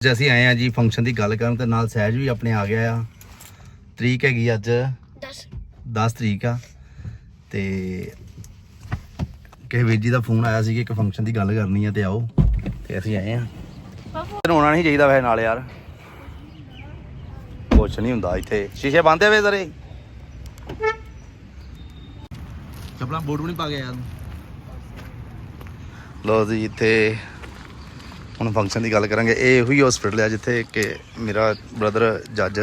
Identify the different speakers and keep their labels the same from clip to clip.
Speaker 1: ਅੱਜ ਅਸੀਂ ਆਏ ਆ ਜੀ ਫੰਕਸ਼ਨ ਦੀ ਗੱਲ ਕਰਨ ਤੇ ਨਾਲ ਸਹਿਜ ਵੀ ਆਪਣੇ ਆ ਗਿਆ ਆ। ਤਰੀਕ ਹੈਗੀ ਅੱਜ।
Speaker 2: 10
Speaker 1: 10 ਤਰੀਕ ਆ। ਤੇ ਕਿਸੇ ਵੀਰ ਜੀ ਦਾ ਫੋਨ ਆਇਆ ਸੀ ਕਿ ਇੱਕ ਫੰਕਸ਼ਨ ਦੀ ਗੱਲ ਕਰਨੀ ਆ ਤੇ ਆਓ। ਤੇ ਅਸੀਂ ਆਏ ਆ। ਰੋਣਾ ਨਹੀਂ ਚਾਹੀਦਾ ਵੈਸੇ ਨਾਲ ਯਾਰ। ਕੁਛ ਨਹੀਂ ਹੁੰਦਾ ਇੱਥੇ। ਸ਼ੀਸ਼ੇ ਬੰਦ ਵੇ ਜ਼ਰੇ ਚੱਪਲਾਂ ਬੂਟ ਵੀ ਨਹੀਂ ਪਾ ਗਿਆ ਯਾਰ ਲੋ ਜੀ ਇੱਥੇ ਹੁਣ ਫੰਕਸ਼ਨ ਦੀ ਗੱਲ ਕਰਾਂਗੇ। ਇਹ ਉਹੀ ਹਸਪੀਟਲ ਆ ਜਿੱਥੇ ਕਿ ਮੇਰਾ ਬ੍ਰਦਰ ਜੱਜ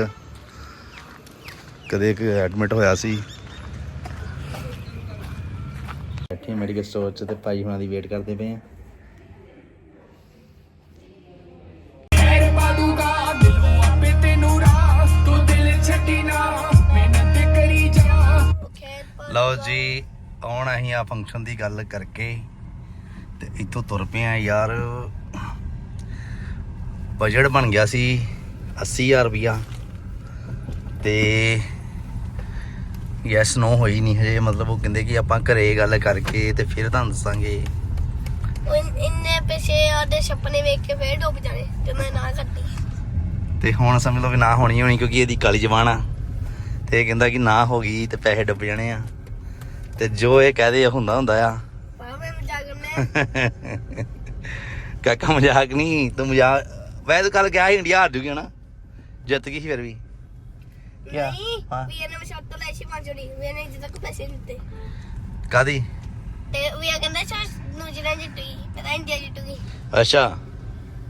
Speaker 1: ਕਦੇ ਇੱਕ ਐਡਮਿਟ ਹੋਇਆ ਸੀ। ਬੈਠੇ ਮੈਡੀਕਲ ਸਟੋਰ 'ਚ ਤੇ ਭਾਈ ਹੁਣਾਂ ਦੀ ਵੇਟ ਕਰਦੇ ਪਏ ਆ। ਲਓ ਜੀ, ਆਉਣ ਅਸੀਂ ਆ ਫੰਕਸ਼ਨ ਦੀ ਗੱਲ ਕਰਕੇ ਤੇ ਇੱਥੋਂ ਤੁਰ ਪਏ ਆ ਯਾਰ। ਬਜਟ ਬਣ ਗਿਆ ਸੀ 80000 ਰੁਪਿਆ ਤੇ ਯੈਸ ਨੋ ਹੋਈ ਨਹੀਂ ਹਜੇ। ਮਤਲਬ ਉਹ ਕਹਿੰਦੇ ਕਿ ਆਪਾਂ ਘਰੇ ਗੱਲ ਕਰਕੇ ਤੇ ਫਿਰ ਤੁਹਾਨੂੰ ਦੱਸਾਂਗੇ।
Speaker 2: ਇੰਨੇ ਪੈਸੇ ਉਹਦੇ ਸੁਪਨੇ ਵੇਖ ਕੇ ਫੇਰ ਡੁੱਬ ਜਾਣੇ ਤੇ ਮੈਂ ਨਾ ਕੱਟੀ
Speaker 1: ਤੇ ਹੁਣ ਸਮਝ ਲਓ ਵੀ ਨਾ ਹੋਣੀ ਹੋਣੀ ਕਿਉਂਕਿ ਇਹਦੀ ਕਾਲੀ ਜ਼ਬਾਨ ਆ। ਤੇ ਇਹ ਕਹਿੰਦਾ ਕਿ ਨਾ ਹੋ ਗਈ ਤੇ ਪੈਸੇ ਡੁੱਬ ਜਾਣੇ ਆ। ਤੇ ਜੋ ਇਹ ਕਹਦੇ ਹੁੰਦਾ ਹੁੰਦਾ ਆ। ਕਾਕਾ ਮਜ਼ਾਕ ਨਹੀਂ ਤੂੰ ਮਜ਼ਾਕ ਵੈਸੇ ਕੱਲ ਗਿਆ ਸੀ ਇੰਡੀਆ ਹਾਰ ਜੂਗੀ ਨਾ। ਜਿੱਤ ਗਈ ਸੀ ਫਿਰ ਵੀ। ਕਿਆ?
Speaker 2: ਨਹੀਂ
Speaker 1: ਹਾਂ।
Speaker 2: ਵੀ ਇਹਨੇ ਮਸ਼ਾਤ ਤੋਂ ਲੈ ਸੀ ਮਾਜੜੀ ਵੀ ਇਹਨੇ ਜਿੱਦ ਤੱਕ ਪੈਸੇ ਨਹੀਂ ਦਿੱਤੇ।
Speaker 1: ਕਾਦੀ
Speaker 2: ਤੇ ਵੀ ਇਹ ਕਹਿੰਦਾ ਚਾ ਨਿਊਜ਼ੀਲੈਂਡ ਜਿੱਤੂਗੀ ਪਤਾ ਇੰਡੀਆ ਜਿੱਤੂਗੀ
Speaker 1: ਅੱਛਾ।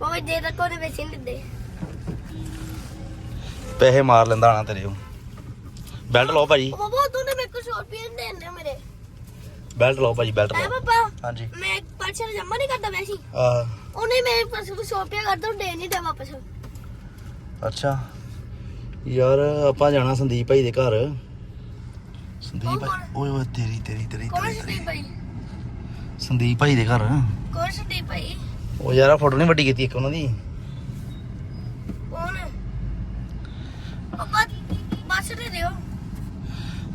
Speaker 2: ਉਹ ਜੇ ਤੱਕ ਉਹਨੇ ਪੈਸੇ ਨਹੀਂ ਦਿੱਤੇ।
Speaker 1: ਪੈਸੇ ਮਾਰ ਲੈਂਦਾ ਹਣਾ ਤੇਰੇ ਉਹ। ਬੈਲਟ ਲਾਓ ਭਾਜੀ।
Speaker 2: ਉਹ ਬਾਬਾ ਤੂੰ ਨੇ ਮੇਰੇ ਕੋਲ 100 ਰੁਪਏ ਦੇਣੇ ਮੇਰੇ।
Speaker 1: ਬੈਲਟ ਲਾਓ ਭਾਜੀ ਬੈਲਟ ਲਾਓ।
Speaker 2: ਪਾਪਾ
Speaker 1: ਹਾਂਜੀ।
Speaker 2: ਮੈਂ ਪਰਚਾ ਜਮਾ ਨਹੀਂ ਕਰਦਾ ਵੈਸੀ
Speaker 1: ਆਹ
Speaker 2: ਉਹਨੇ ਮੇਰੇ ਪਾਸ 100 ਰੁਪਏ ਕਰਦਾ ਉਹ ਦੇ ਨਹੀਂ ਦੇ ਵਾਪਸ।
Speaker 1: ਅੱਛਾ। ਯਾਰ ਆਪਾਂ ਜਾਣਾ ਸੰਦੀਪ ਭਾਈ ਦੇ ਘਰ। ਸੰਦੀਪ ਭਾਈ? ਓਏ ਓਏ ਤੇਰੀ ਤੇਰੀ ਤੇਰੀ
Speaker 2: ਕੌਣ
Speaker 1: ਤੇਰੀ,
Speaker 2: ਭਾਈ?
Speaker 1: ਸੰਦੀਪ ਭਾਈ ਦੇ ਘਰ।
Speaker 2: ਕੌਣ ਸੀ ਭਾਈ?
Speaker 1: ਉਹ ਯਾਰ ਆ ਫੋਟੋ ਨਹੀਂ ਵੱਡੀ ਕੀਤੀ ਇੱਕ ਉਹਨਾਂ ਦੀ?
Speaker 2: ਕੌਣ? ਪਾਪਾ ਬਸ ਦੇ ਦਿਓ।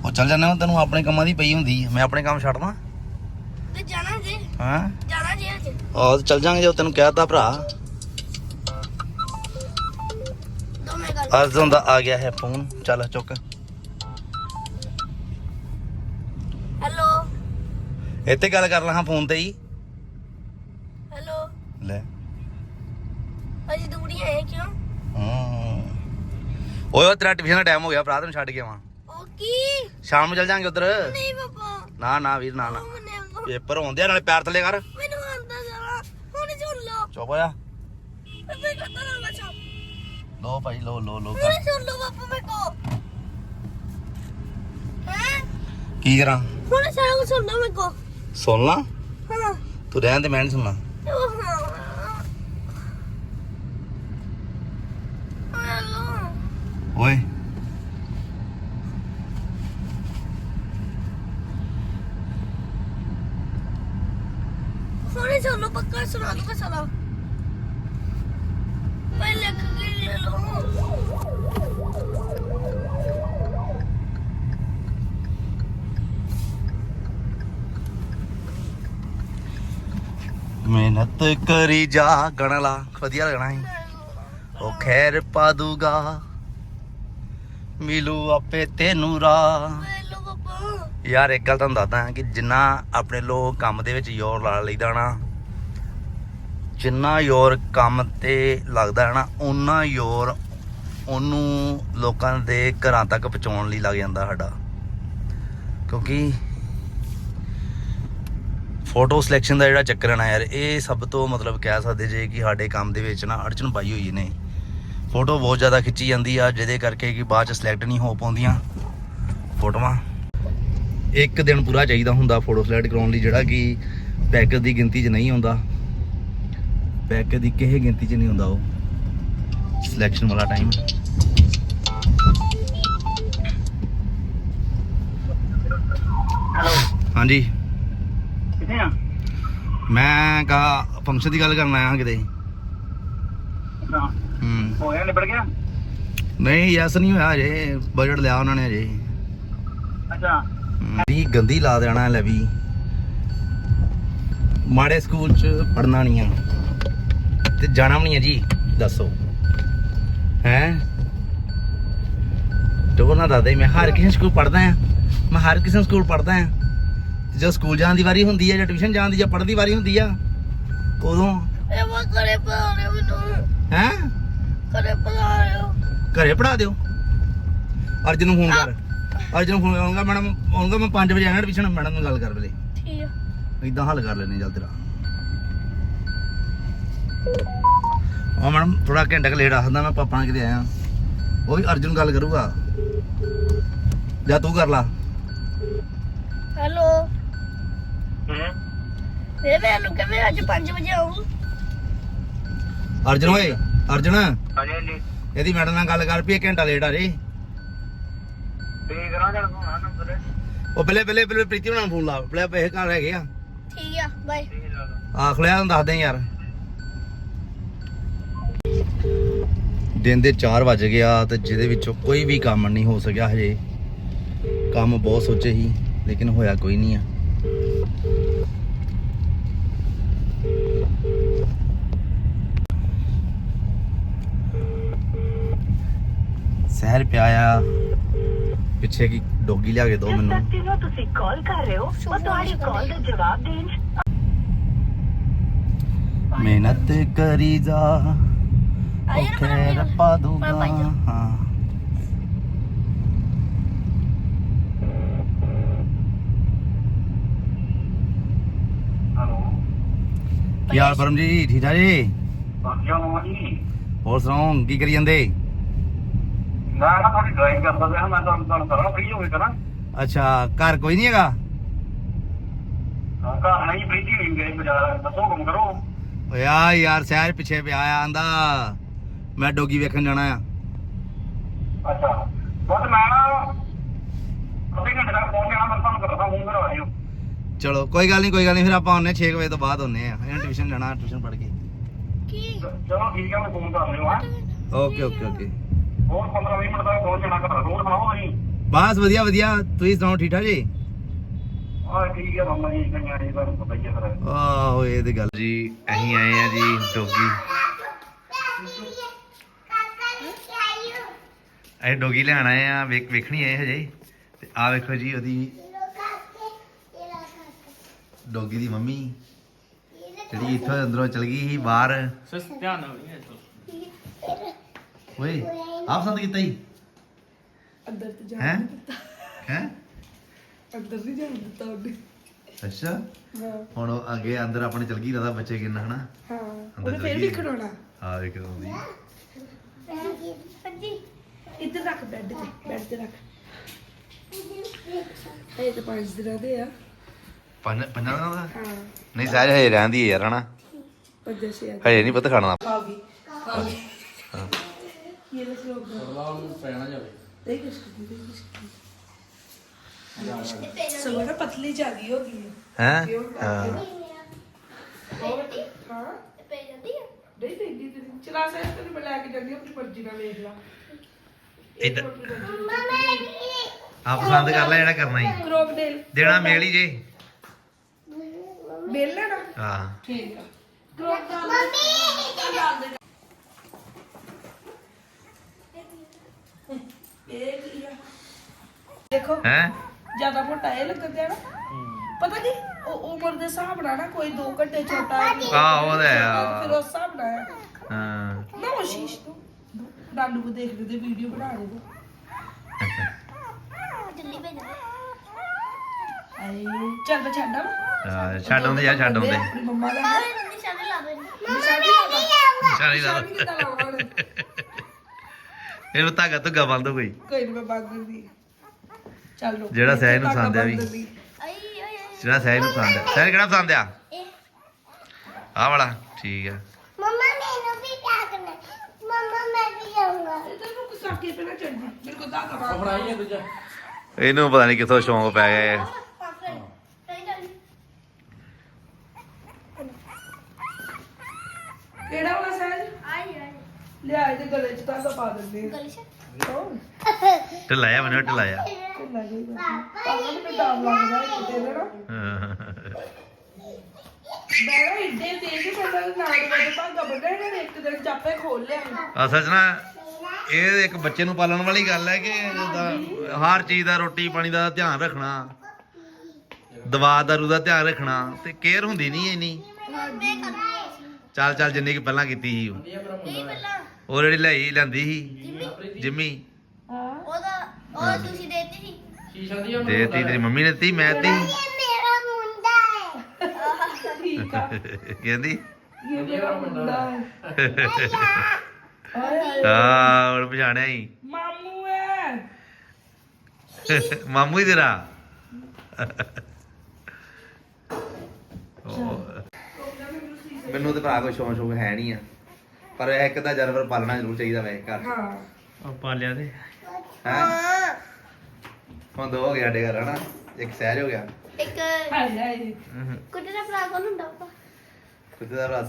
Speaker 1: ਉਹ ਚੱਲ ਜਾਂਦੇ ਹੁਣ ਤੈਨੂੰ ਆਪਣੇ ਕੰਮਾਂ ਦੀ ਪਈ ਹੁੰਦੀ ਮੈਂ ਆਪਣੇ ਕੰਮ ਛੱਡਦਾ।
Speaker 2: ਤੇ ਜਾਣਾ ਜੀ।
Speaker 1: ਹਾਂ?
Speaker 2: ਜਾਣਾ ਜੀ ਅੱਜ।
Speaker 1: ਆਹ ਤੇ ਚੱਲ ਜਾਂਗੇ ਜੋ ਤੈਨੂੰ ਕਹਿਤਾ ਭਰਾ।
Speaker 2: ਦੋ ਮੈਂ ਗੱਲ।
Speaker 1: ਅਰਜਨ ਦਾ ਆ ਗਿਆ ਹੈ ਫੋਨ। ਚੱਲ ਚੁੱਕ।
Speaker 2: ਹੈਲੋ।
Speaker 1: ਇੱਥੇ ਗੱਲ ਕਰ ਲਾਂ ਫੋਨ ਤੇ ਹੀ।
Speaker 2: ਹੈਲੋ।
Speaker 1: ਲੈ।
Speaker 2: ਅਜੀ ਦੂੜੀ ਆਏ ਕਿਉਂ?
Speaker 1: ਹੂੰ। ਓਏ ਉਹ ਤੇਰਾ ਟਿਊਸ਼ਨ ਦਾ ਟਾਈਮ ਹੋ ਗਿਆ ਭਰਾ ਤੈਨੂੰ ਛੱਡ ਕੇ ਆਵਾਂ।
Speaker 2: ਕੀ?
Speaker 1: ਸ਼ਾਮ ਨੂੰ ਚੱਲ ਜਾਂਗੇ ਉਧਰ।
Speaker 2: ਨਹੀਂ ਪਾਪਾ।
Speaker 1: ਨਾ ਨਾ ਵੀਰ ਨਾ ਨਾ। ਪੇਪਰ ਹੁੰਦੇ ਆ ਨਾਲੇ ਪੈਰ ਥੱਲੇ ਕਰ।
Speaker 2: ਮੈਨੂੰ ਆਂਦਾ ਜਰਾ ਹੁਣ ਸੁਣ ਲਓ।
Speaker 1: ਚੁੱਪ ਹੋਇਆ
Speaker 2: ਮੈਂ ਕਹਤਾ ਨਾ ਬਚਾ
Speaker 1: ਲੋ ਭਾਈ ਲੋ ਲੋ ਲੋ
Speaker 2: ਹੁਣ ਸੁਣ ਲਓ ਪਾਪਾ ਮੇਰੇ ਕੋ ਹੈ?
Speaker 1: ਕੀ ਕਰਾਂ?
Speaker 2: ਹੁਣ ਸਾਰਾ ਕੁਝ ਸੁਣ ਲਓ ਮੇਰੇ ਕੋ
Speaker 1: ਸੁਣ ਲਾ?
Speaker 2: ਹਾਂ।
Speaker 1: ਤੂੰ ਰਹਿਣ ਤੇ ਮੈਂ ਨਹੀਂ ਸੁਣਨਾ। ਓਏ। ਮਿਹਨਤ ਕਰੀ ਜਾ ਗਾਣਾ ਲਾ। ਵਧੀਆ ਲੱਗਣਾ ਹੈ ਉਹ ਖੈਰ ਪਾ ਦੂਗਾ। ਮਿਲੂ ਆਪੇ ਤੈਨੂੰ ਰਾਹ।
Speaker 2: ਪਾਪਾ।
Speaker 1: ਯਾਰ ਇੱਕ ਗੱਲ ਤੁਹਾਨੂੰ ਦੱਸਦਾ ਕਿ ਜਿੰਨਾ ਆਪਣੇ ਲੋਕ ਕੰਮ ਦੇ ਵਿੱਚ ਜ਼ੋਰ ਲਾ ਲਈਦਾ ਨਾ ਜਿੰਨਾ ਜ਼ੋਰ ਕੰਮ ਤੇ ਲੱਗਦਾ ਹੈ ਨਾ ਉਨਾ ਜ਼ੋਰ ਉਹਨੂੰ ਲੋਕਾਂ ਦੇ ਘਰਾਂ ਤੱਕ ਪਹੁੰਚਾਉਣ ਲਈ ਲੱਗ ਜਾਂਦਾ ਸਾਡਾ। ਕਿਉਂਕਿ ਫੋਟੋ ਸਿਲੈਕਸ਼ਨ ਦਾ ਜਿਹੜਾ ਚੱਕਰ ਹੈ ਨਾ ਯਾਰ, ਇਹ ਸਭ ਤੋਂ ਮਤਲਬ ਕਹਿ ਸਕਦੇ ਜੇ ਕਿ ਸਾਡੇ ਕੰਮ ਦੇ ਵਿੱਚ ਨਾ ਅੜਚਨ ਪਾਈ ਹੋਈ ਨੇ। ਫੋਟੋ ਬਹੁਤ ਜ਼ਿਆਦਾ ਖਿੱਚੀ ਜਾਂਦੀ ਆ, ਜਿਹਦੇ ਕਰਕੇ ਕਿ ਬਾਅਦ ਚ ਸਿਲੈਕਟ ਨਹੀਂ ਹੋ ਪਾਉਂਦੀਆਂ ਫੋਟੋਆਂ। ਇੱਕ ਦਿਨ ਪੂਰਾ ਚਾਹੀਦਾ ਹੁੰਦਾ ਫੋਟੋ ਸਿਲੈਕਟ ਕਰਾਉਣ ਲਈ, ਜਿਹੜਾ ਕਿ ਪੈਕੇਜ ਦੀ ਗਿਣਤੀ 'ਚ ਨਹੀਂ ਆਉਂਦਾ। ਪੈਕੇਜ ਦੀ ਕਿਸੇ ਗਿਣਤੀ 'ਚ ਨਹੀਂ ਹੁੰਦਾ ਉਹ। ਸਿਲੈਕਸ਼ਨ ਵਾਲਾ ਟਾਈਮ ਹਾਂਜੀ।
Speaker 3: ਕਿੱਥੇ ਆ?
Speaker 1: ਮੈਂ ਕਹਾ ਫੰਕਸ਼ਨ ਦੀ ਗੱਲ ਕਰਨ ਆਇਆ ਕਿਤੇ। ਹੂੰ
Speaker 3: ਹੋ। ਗਿਆ ਨਿਬੜ ਗਿਆ?
Speaker 1: ਨਹੀਂ ਯੈਸ ਨਹੀਂ ਹੋਇਆ ਅਜੇ ਬਜਟ ਲਿਆ ਉਹਨਾਂ ਨੇ ਅਜੇ
Speaker 3: ਅੱਛਾ।
Speaker 1: ਵੀ ਗੰਦੀ ਲਾ ਦੇਣਾ ਲੈ ਵੀ। ਮਾੜੇ ਸਕੂਲ ਚ ਪੜਨਾ ਨਹੀਂ ਆ। ਤੇ ਜਾਣਾ ਵੀ ਨਹੀਂ ਹੈ ਜੀ। ਦੱਸੋ। ਹੈ? ਟੋਲ ਨਾ ਦਾਦਾ ਮੈਂ ਹਰ ਕਿਸੇ ਸਕੂਲ ਪੜਦਾ ਆ ਮੈਂ ਹਰ ਕਿਸੇ ਸਕੂਲ ਪੜਦਾ ਆ ਜਦੋਂ ਸਕੂਲ ਜਾਣ ਦੀ ਵਾਰੀ ਹੁੰਦੀ ਆ ਜਾਂ ਟਿਊਸ਼ਨ ਜਾਣ ਦੀ ਜਾਂ ਪੜ੍ਹਨ ਦੀ ਵਾਰੀ ਹੁੰਦੀ ਆ ਉਦੋਂ?
Speaker 2: ਇਹ ਉਹ ਕਰੇ ਪੜਾ ਰਹੇ ਮੈਨੂੰ।
Speaker 1: ਹੈ?
Speaker 2: ਕਰੇ ਪੜਾ ਰਹੇ
Speaker 1: ਘਰੇ ਪੜਾ ਦਿਓ। ਅਰਜਨ ਨੂੰ ਫੋਨ ਕਰ। ਅਰਜਨ ਨੂੰ ਫੋਨ ਕਰਾਂਗਾ ਮੈਡਮ ਆਉਂਗਾ ਮੈਂ 5 ਵਜੇ ਆਣਾ ਟਿਊਸ਼ਨ। ਮੈਡਮ ਨਾਲ ਗੱਲ ਕਰ ਵੇਲੇ।
Speaker 2: ਠੀਕ ਆ।
Speaker 1: ਇਦਾਂ ਹੱਲ ਕਰ ਲੈਣੇ ਚੱਲ ਤੇਰਾ। ਆ ਮੈਡਮ ਥੋੜਾ ਘੰਟਾ ਕੁ ਲੇਟ ਆਖਦਾ ਮੈਂ ਪਾਪਾ ਨਾਲ ਕਿਤੇ ਆਇਆ। ਉਹ ਵੀ ਅਰਜੁਨ ਗੱਲ ਕਰੂਗਾ। ਜਾ ਤੂੰ ਕਰ ਲਾ।
Speaker 2: ਹੈਲੋ।
Speaker 3: ਹੂੰ?
Speaker 2: ਇਹ ਮੈਨੂੰ ਕਿਵੇਂ ਅੱਜ 5 ਵਜੇ ਆਉਂ
Speaker 1: ਅਰਜੁਨ ਓਏ ਅਰਜੁਨ।
Speaker 3: ਹਾਂਜੀ ਹਾਂਜੀ।
Speaker 1: ਇਹਦੀ ਮੈਡਮ ਨਾਲ ਗੱਲ ਕਰ ਵੀ ਇਹ ਘੰਟਾ ਲੇਟ ਆ ਰੇ
Speaker 3: ਤੇ ਕਰਾਂ ਜਣ ਨੂੰ ਹਾਂ ਨੰਬਰ
Speaker 1: ਉਹ ਪਹਿਲੇ ਪਹਿਲੇ ਪਹਿਲੇ ਪ੍ਰੀਤੀ ਨੂੰ ਫੋਨ ਲਾ। ਪਹਿਲੇ ਪੈਸੇ ਘਰ ਹੈਗੇ ਆ।
Speaker 2: ਠੀਕ ਆ ਬਾਏ
Speaker 1: ਆਖ ਲਿਆ ਦੱਸ ਦੇ ਯਾਰ। ਦਿਨ ਦੇ 4 ਵਜ ਗਿਆ ਤੇ ਜਿਹਦੇ ਵਿੱਚੋਂ ਕੋਈ ਵੀ ਕੰਮ ਨਹੀਂ ਹੋ ਸਕਿਆ ਹਜੇ। ਕੰਮ ਬਹੁਤ ਸੋਚੇ ਸੀ ਲੇਕਿਨ ਹੋਇਆ ਕੋਈ ਨਹੀਂ ਆ। ਸਹਿਰ ਪਿਆ ਆ। ਪਿੱਛੇ ਕੀ ਡੋਗੀ ਲਿਆ ਕੇ ਦੋ ਮੈਨੂੰ।
Speaker 4: ਨੂੰ ਤੁਸੀਂ ਕਾਲ ਕਰ ਰਹੇ ਹੋ ਉਹ ਤੁਹਾਡੀ ਕਾਲ ਦਾ ਜਵਾਬ ਦੇਣ।
Speaker 1: ਮਿਹਨਤ ਕਰੀ ਜਾ
Speaker 2: ਨਾ ਵੀਰ?
Speaker 1: ਪਾ ਦੂੰਗਾ। ਹਾਂ। ਕੀ ਹਾਲ ਪਰਮ ਜੀ ਠੀਕ ਠਾਕ ਜੀ?
Speaker 3: ਬਾਕੀਆਂ ਮਾਮਾ ਜੀ?
Speaker 1: ਹੋਰ ਸੁਣਾਓ ਕੀ ਕਰੀ ਜਾਂਦੇ?
Speaker 3: ਮੈਂ ਨਾ ਤੁਹਾਡੀ ਡਰਾਈਵ ਕਰਦਾ ਪਿਆ ਮੈਂ ਤੁਹਾਨੂੰ ਤੁਹਾਨੂੰ ਕਰਾਂ ਫ੍ਰੀ ਹੋਵੇ ਕਰਾਂ
Speaker 1: ਅੱਛਾ ਘਰ ਕੋਈ ਨਹੀਂ ਹੈਗਾ?
Speaker 3: ਹਾਂ, ਘਰ ਨਹੀਂ ਪ੍ਰੀਤੀ ਨਹੀਂ ਗਏ ਬਾਜ਼ਾਰ ਦੱਸੋ ਕੰਮ ਕਰੋ।
Speaker 1: ਓਏ ਆ ਯਾਰ ਸ਼ਹਿਰ ਪਿੱਛੇ ਪਿਆ ਆ ਆਂਦਾ। ਮੈਂ ਡੋਗੀ ਵੇਖਣ ਜਾਣਾ ਆ।
Speaker 3: ਅੱਛਾ। ਬਸ ਮੈਂ ਨਾ ਅੱਧੇ ਘੰਟੇ ਤੱਕ ਪਹੁੰਚ ਜਾਣਾ ਮੈਂ ਤੁਹਾਨੂੰ ਕਰਦਾ ਫੋਨ ਕਰਵਾ ਦਿਓ।
Speaker 1: ਚਲੋ ਕੋਈ ਗੱਲ ਨਹੀਂ ਕੋਈ ਗੱਲ ਨਹੀਂ ਫਿਰ ਆਪਾਂ ਆਉਨੇ 6 ਵਜੇ ਤੋਂ ਬਾਅਦ ਆਉਨੇ ਆ ਇਹਨਾਂ ਟਿਊਸ਼ਨ ਜਾਣਾ ਟਿਊਸ਼ਨ ਪੜ੍ਹ ਕੇ।
Speaker 2: ਕੀ?
Speaker 3: ਚਲੋ ਠੀਕ ਹੈ ਮੈਂ ਫੋਨ ਕਰ ਲਿਓ ਹਾਂ।
Speaker 1: ਓਕੇ ਓਕੇ ਓਕੇ
Speaker 3: ਹੋਰ 15 20 ਮਿੰਟ ਤੱਕ ਪਹੁੰਚ ਜਾਣਾ ਘਰ ਹੋਰ ਸੁਣਾਓ ਤੁਸੀਂ?
Speaker 1: ਬਸ ਵਧੀਆ ਵਧੀਆ। ਤੁਸੀਂ ਸੁਣਾਓ ਠੀਕ ਠਾਕ ਜੀ?
Speaker 3: ਹਾਂ ਠੀਕ ਹੈ ਮਾਮਾ ਜੀ ਕਈਆਂ ਜੀ ਤੁਹਾਨੂੰ ਪਤਾ ਹੀ ਹੈ ਫਿਰ।
Speaker 1: ਆਹੋ ਇਹ ਤੇ ਗੱਲ। ਜੀ ਅਸੀਂ ਆਏ ਆ ਜੀ ਡੋਗੀ। ਅਸੀਂ ਡੋਗੀ ਲੈਣ ਆਏ ਆ ਵੇਖ ਵੇਖਣੀ ਆਏ ਹਜੇ। ਤੇ ਆ ਵੇਖੋ ਜੀ ਉਹਦੀ ਡੋਗੀ ਦੀ ਮੰਮੀ ਜਿਹੜੀ ਇੱਥੋਂ ਅੰਦਰੋਂ ਚਲ ਗਈ ਸੀ ਬਾਹਰ।
Speaker 5: ਧਿਆਨ ਨਾਲ
Speaker 1: ਓਏ ਆਪ ਪਸੰਦ ਕੀਤਾ ਹੀ
Speaker 6: ਅੰਦਰ ਤੇ ਜਾ
Speaker 1: ਹੈ? ਹੈ?
Speaker 6: ਅੰਦਰ ਨਹੀਂ ਜਾਣ ਦਿੱਤਾ ਉਹਨੇ।
Speaker 1: ਅੱਛਾ।
Speaker 6: ਹਾਂ।
Speaker 1: ਹੁਣ ਉਹ ਅੱਗੇ ਅੰਦਰ ਆਪਣੇ ਚਲ ਗਈ ਰਦਾ ਬੱਚੇ ਕਿੰਨਾ ਹਨਾ?
Speaker 6: ਹਾਂ ਉਹਨੇ ਫੇਰ ਵੀ ਖੜਾਉਣਾ
Speaker 1: ਆ ਵੇਖ ਉਹਦੀ।
Speaker 6: ਇੱਧਰ ਰੱਖ ਬੈੱਡ ਤੇ ਬੈੱਡ ਤੇ ਰੱਖ। ਇਹ ਤਾਂ ਪੰਜ ਦਿਨਾਂ ਦੇ ਆ।
Speaker 1: ਪੰਜ ਪੰਜਾਂ ਦਿਨਾਂ ਦਾ
Speaker 6: ਹਾਂ।
Speaker 1: ਨਹੀਂ ਸਾਰੇ ਹਜੇ ਰਹਿੰਦੀ ਹੈ ਯਾਰ ਹਨਾ?
Speaker 6: ਪੰਜ ਛੇ ਆ।
Speaker 1: ਹਜੇ ਨਹੀਂ ਪਤਾ ਖਾਣਾ।
Speaker 6: ਖਾ ਗਈ ਖਾ ਗਈ। ਇਹ ਲੈ ਸਲੋਕ ਦਾ
Speaker 5: ਪੈਣਾ ਜਾਵੇ।
Speaker 6: ਦੇਖ ਕਿਸ ਕੀ ਦੇਖ ਕਿਸ ਕੀ ਨਾ ਪਤਲੀ ਜ਼ਿਆਦੀ ਹੋ ਗਈ ਹੈ?
Speaker 1: ਹੈ। ਹਾਂ
Speaker 6: ਹਾਂ।
Speaker 2: ਜਾਂਦੀ
Speaker 6: ਨਹੀਂ ਪੈਂਦੀ ਤੇ ਚਲਾ ਸਕਦੇ ਤੈਨੂੰ ਮੈਂ ਲੈ ਕੇ ਜਾਂਦੀ ਹਾਂ, ਆਪਣੀ ਮਰਜ਼ੀ ਨਾਲ ਵੇਖ ਲਾ।
Speaker 1: ਇੱਧਰ। ਆ ਪਸੰਦ ਕਰ ਲੈ ਜਿਹੜਾ ਕਰਨਾ ਹੀ
Speaker 6: ਕ੍ਰੋਕਡੇਲ
Speaker 1: ਦੇਣਾ ਮੇਲ ਹੀ ਜੇ।
Speaker 6: ਮਿਲ ਲੈਣਾ?
Speaker 1: ਹਾਂ
Speaker 6: ਠੀਕ ਆ। ਕ੍ਰੋਕਡੇਲ ਇਹ ਕੀ ਆ ਦੇਖੋ
Speaker 1: ਹੈ?
Speaker 6: ਜ਼ਿਆਦਾ ਮੋਟਾ ਇਹ ਲੱਗਦਾ ਹੈ ਨਾ। ਪਤਾ ਨਹੀਂ ਉਹ ਉਮਰ ਦੇ ਹਿਸਾਬ ਨਾਲ ਨਾ ਕੋਈ 2 ਘੰਟੇ ਛੋਟਾ
Speaker 1: ਆਹ, ਉਹ ਤਾਂ ਹੈ, ਆਹ।
Speaker 6: ਫਿਰ ਉਸ ਹਿਸਾਬ ਨਾਲ। ਆ।
Speaker 1: ਹਾਂ।
Speaker 6: ਨਾ ਉਹ ਸ਼ੀਸ਼ ਤੋਂ। ਨਾਨੂ ਨੂੰ ਦੇਖ ਦੇ ਵੀਡੀਓ ਬਣਾ ਦੇ ਦੋ
Speaker 2: ਜੱਲੀ ਭੇਜ ਦੇ।
Speaker 6: ਆਏ ਚੱਲ ਮੈਂ ਛੱਡਾਂ
Speaker 1: ਹਾਂ, ਛੱਡ ਆਉਂਦੇ ਯਾਰ ਛੱਡ ਆਉਂਦੇ।
Speaker 6: ਆਪਣੀ ਮੰਮਾ ਦਾ
Speaker 2: ਨਿਸ਼ਾਨੇ ਲਾ ਦੇ।
Speaker 6: ਨਿਸ਼ਾਨੀ
Speaker 1: ਹੀ ਲਾ
Speaker 6: ਨਿਸ਼ਾਨੀ ਕਿੱਦਾਂ ਲਾਵਾਂ ਹੁਣ?
Speaker 1: ਇਹਨੂੰ ਧਾਗਾ ਧੁੱਗਾ ਬੰਦ ਹੋ ਗਈ।
Speaker 6: ਕੋਈ ਨਹੀਂ ਮੈਂ ਬੰਦ ਦਿੰਦੀ ਚੱਲ ਲੋ
Speaker 1: ਜਿਹੜਾ ਸਹਿਜ ਨੂੰ ਪਸੰਦ ਆ ਵੀ।
Speaker 2: ਆਈ ਆਈ ਆਈ।
Speaker 1: ਜਿਹੜਾ ਸਹਿਜ ਨੂੰ ਪਸੰਦ ਆ। ਸਹਿਜ ਕਿਹੜਾ ਪਸੰਦ ਆ?
Speaker 2: ਇਹ।
Speaker 1: ਆਹ ਵਾਲਾ ਠੀਕ ਆ
Speaker 2: ਮੰਮਾ ਮੈਨੂੰ ਵੀ ਕਿਆ ਕਰਨਾ ਮੰਮਾ ਮੈਂ ਵੀ ਜਾਊਂਗਾ
Speaker 6: ਪਹਿਲਾਂ ਚੜ ਜੀ। ਮੇਰੇ ਕੋਲ
Speaker 5: ਬਣਾਈਏ ਦੂਜਾ।
Speaker 1: ਇਹਨੂੰ ਪਤਾ ਨਹੀਂ ਕਿੱਥੋਂ ਸ਼ੌਂਕ ਪੈ ਗਿਆ ਇਹ।
Speaker 6: ਕਿਹੜਾ ਵਾਲਾ ਸਹਿਜ ਲਿਆ ਇਹਦੇ ਗਲੇ 'ਚ ਤਾਂ ਪਾ ਦਿੰਦੇ ਆ। ਹੋਰ
Speaker 1: ਢਿੱਲਾ ਆ ਮੈਨੂੰ ਢਿੱਲਾ ਆ
Speaker 6: ਢਿੱਲਾ ਜਿਹਾ ਪਾਪਾ ਨੂੰ ਤਾਂ ਡਰ ਲੱਗਦਾ ਹੈ ਕਿਤੇ ਨਾ। ਨਾ ਇੱਡੇ ਤੇਜ਼ ਬੰਦਾ ਨਾਲ ਦੇ ਭਾਗਾ ਬੰਦਾ ਇਹਨਾਂ ਨੇ ਇੱਕ ਦਿਨ ਚਾਪੇ ਖੋਲ ਲਿਆ।
Speaker 1: ਅਸਲ 'ਚ ਨਾ ਇਹ ਇੱਕ ਬੱਚੇ ਨੂੰ ਪਾਲਣ ਵਾਲੀ ਗੱਲ ਹੈ ਕਿ ਜਿੱਦਾਂ ਹਰ ਚੀਜ਼ ਦਾ ਰੋਟੀ ਪਾਣੀ ਦਾ ਧਿਆਨ ਰੱਖਣਾ ਦਵਾ ਦਾਰੂ ਦਾ ਧਿਆਨ ਰੱਖਣਾ ਤੇ ਕੇਅਰ ਹੁੰਦੀ ਨਹੀਂ ਇੰਨੀ। ਚੱਲ ਚੱਲ ਜਿੰਨੀ ਕਿ ਪਹਿਲਾਂ ਕੀਤੀ ਸੀ ਉਹ। ਉਹ ਜਿਹੜੀ ਲਈ ਲੈਂਦੀ ਸੀ ਜਿੰਮੀ।
Speaker 2: ਉਹਦਾ ਉਹ ਤੁਸੀਂ ਦੇਤੀ ਸੀ?
Speaker 1: ਤੇ ਤੀ ਤੇਰੀ ਮੰਮੀ ਨੇ ਦਿੱਤੀ ਮੈਂ ਦਿੱਤੀ।
Speaker 2: ਮੇਰਾ ਮੁੰਡਾ ਹੈ।
Speaker 6: ਠੀਕ ਆ।
Speaker 1: ਕਹਿੰਦੀ?
Speaker 6: ਇਹ ਮੇਰਾ ਮੁੰਡਾ ਹੈ।
Speaker 1: ਹਾਂ ਹੁਣ ਪਛਾਣਿਆ ਹੀ।
Speaker 6: ਮਾਮੂ ਹੈ
Speaker 1: ਮਾਮੂ ਹੀ ਤੇਰਾ। ਮੈਨੂੰ ਤੇ ਭਰਾ ਕੋਈ ਸ਼ੌਂਕ ਸ਼ੌਂਕ ਹੈ ਨਹੀਂ ਆ। ਪਰ ਇੱਕ ਤਾਂ ਜਾਨਵਰ ਪਾਲਣਾ ਜ਼ਰੂਰ ਚਾਹੀਦਾ ਵੈ ਘਰ।
Speaker 6: ਹਾਂ।
Speaker 1: ਪਾਲਿਆ ਤੇ। ਹੈ? ਹੁਣ ਦੋ ਹੋ ਗਿਆ ਸਾਡੇ ਘਰ ਹਨਾ? ਇੱਕ ਸਹਿਜ ਹੋ ਗਿਆ।
Speaker 2: ਇੱਕ ਕੁੱਤੇ ਦਾ ਭਰਾ ਕੋਲ ਹੁੰਦਾ
Speaker 1: ਕੁੱਤੇ ਦਾ ਰਸ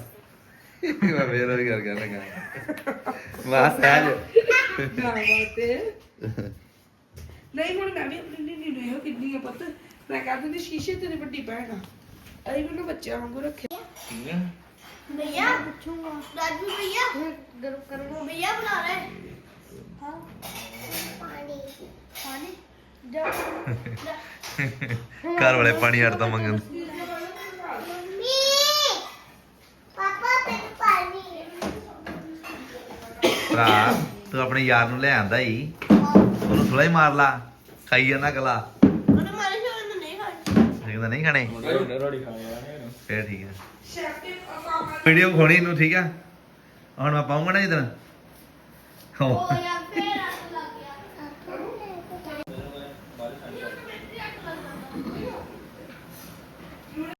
Speaker 1: ਮੈਂ ਫੇਰ ਉਹ ਕਰ ਗਿਆ ਲਗਾ ਵਾਹ ਸਹਿਜ
Speaker 6: ਨਾ ਬਾਤੇ ਨਹੀਂ ਹੁਣ ਮੈਂ ਵੀ ਆਪਣੀ ਨੀਨੀ ਨੂੰ ਇਹੋ ਕਿੰਨੀ ਆ ਪੁੱਤ ਮੈਂ ਕਹਿੰਦੀ ਨੇ ਸ਼ੀਸ਼ੇ ਤੇਰੀ ਵੱਡੀ ਭੈਣ ਆ ਅਈ ਮੈਨੂੰ ਬੱਚਿਆਂ ਵਾਂਗੂ ਰੱਖਿਆ
Speaker 2: भैया राजू भैया गरम करो भैया बुला रहे हैं हाँ पानी पानी जा
Speaker 1: ਘਰ ਵਾਲੇ ਪਾਣੀ ਹੜਦਾ ਮੰਗਣ ਭਰਾ ਤੂੰ ਆਪਣੇ ਯਾਰ ਨੂੰ ਲੈ ਆਂਦਾ ਹੀ ਉਹਨੂੰ ਥੋੜਾ ਹੀ ਮਾਰ ਲਾ ਖਾਈ ਜਾਂਦਾ ਗਲਾ।
Speaker 2: ਉਹਨੇ ਮਾਰੇ ਸ਼ੋਰ ਨੂੰ ਨਹੀਂ ਖਾਣੀ
Speaker 1: ਕਹਿੰਦਾ ਨਹੀਂ ਖਾਣੇ।
Speaker 5: ਰੋੜੀ ਖਾਇਆ
Speaker 1: ਫੇਰ ਠੀਕ ਹੈ ਵੀਡੀਓ ਖੋਣੀ ਨੂੰ ਠੀਕ ਆ? ਹੁਣ ਮੈਂ ਪਾਉਂਗਾ ਨਾ
Speaker 2: ਇਧਰ ਹੋ ਯਾਰ